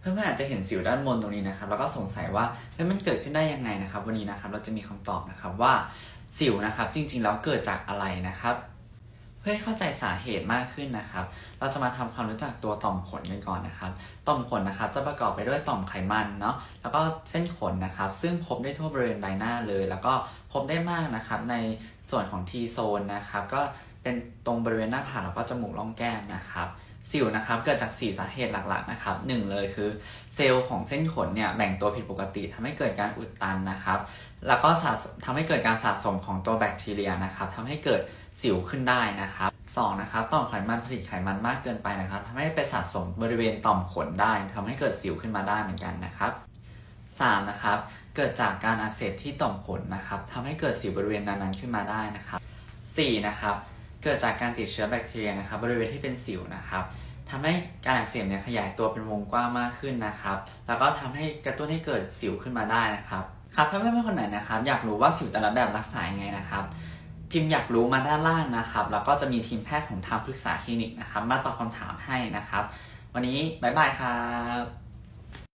เพื่อนๆอาจจะเห็นสิวด้านบนตรงนี้นะครับแล้วก็สงสัยว่าเฮ้ยมันเกิดขึ้นได้ยังไงนะครับ วันนี้นะครับเราจะมีคำตอบนะครับว่าสิวนะครับ จริงๆแล้วเกิดจากอะไรนะครับ เพื่อให้เข้าใจสาเหตุมากขึ้นนะครับ เราจะมาทำความรู้จักตัวต่อมขนกันก่อนนะครับ ต่อมขนนะครับจะประกอบไปด้วยต่อมไขมันเนาะ แล้วก็เส้นขนนะครับ ซึ่งพบได้ทั่วบริเวณใบหน้าเลย แล้วก็พบได้มากนะครับ ในส่วนของ T โซนนะครับ ก็เป็นตรงบริเวณหน้าผากแล้วก็จมูกร่องแก้มนะครับ สิวนะครับเกิดจาก 4 สาเหตุหลักๆนะครับหนึ่งเลยคือเซลล์ของเส้นขนเนี่ยแบ่งตัวผิดปกติทำให้เกิดการอุดตันนะครับ แล้วก็สะสมทำให้เกิดการสะสมของตัวแบคทีเรียนะครับทำให้เกิด สิวขึ้นได้นะครับสองนะครับต่อมไขมันผลิตไขมันมากเกินไปนะครับทำให้ไปสะสมบริเวณต่อมขนได้ทำให้เกิดสิวขึ้นมาได้เหมือนกันนะครับสามนะครับเกิดจากการอักเสบที่ต่อมขนนะครับทำให้เกิดสิวบริเวณนั้นๆขึ้นมาได้นะครับสี่นะครับเกิดจากการติดเชื้อแบคทีเรียนะครับบริเวณที่เป็นสิวนะครับทำให้การอักเสบเนี่ยขยายตัวเป็นวงกว้างมากขึ้นนะครับ แล้วก็ทำให้กระตุ้นให้เกิดสิวขึ้นมาได้นะครับครับถ้าเพื่อนๆคนไหนนะครับ อยากรู้ว่าสิวแต่ละแบบรักษายังไงนะครับ พิมพ์อยากรู้มาด้านล่างนะครับ แล้วก็จะมีทีมแพทย์ของทางปรึกษาคลินิกนะครับ มาตอบคำถามให้นะครับ วันนี้บ๊ายบายครับ